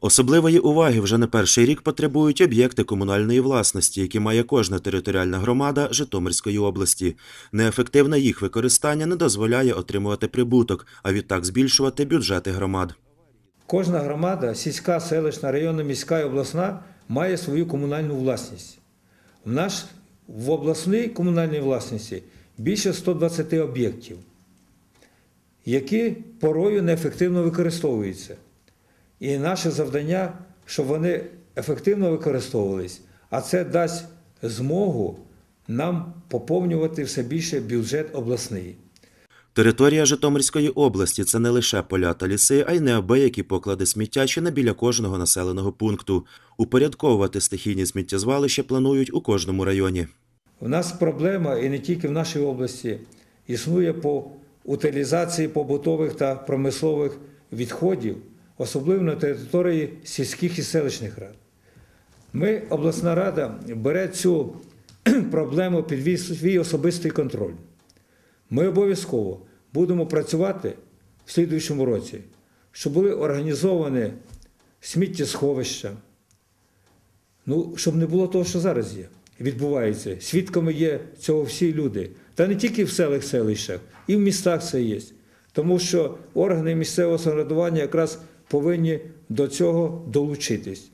Особливої уваги вже не перший рік потребують об'єкти комунальної власності, які має кожна територіальна громада Житомирської області. Неефективне їх використання не дозволяє отримувати прибуток, а відтак збільшувати бюджети громад. Кожна громада, сільська, селищна, районна, міська і обласна, має свою комунальну власність. В наш в обласній комунальній власності більше 120 об'єктів, які порою неефективно використовуються. І наше завдання, щоб вони ефективно використовувались, а це дасть змогу нам поповнювати все більше бюджет обласний. Територія Житомирської області це не лише поля та ліси, а й неабиякі поклади сміття чи не біля кожного населеного пункту. Упорядковувати стихійні сміттєзвалища планують у кожному районі. У нас проблема, і не тільки в нашій області, існує по утилізації побутових та промислових відходів, особливо на території сільських і селищних рад. Ми, обласна рада, бере цю проблему під свій особистий контроль. Ми обов'язково будемо працювати в слідуючому році, щоб були організовані сміттєсховища, Ну, щоб не було того, що зараз є, відбувається. Свідками є цього всі люди. Та не тільки в селах селищах, і в містах це є. Тому що органи місцевого самоврядування якраз повинні до цього долучитись.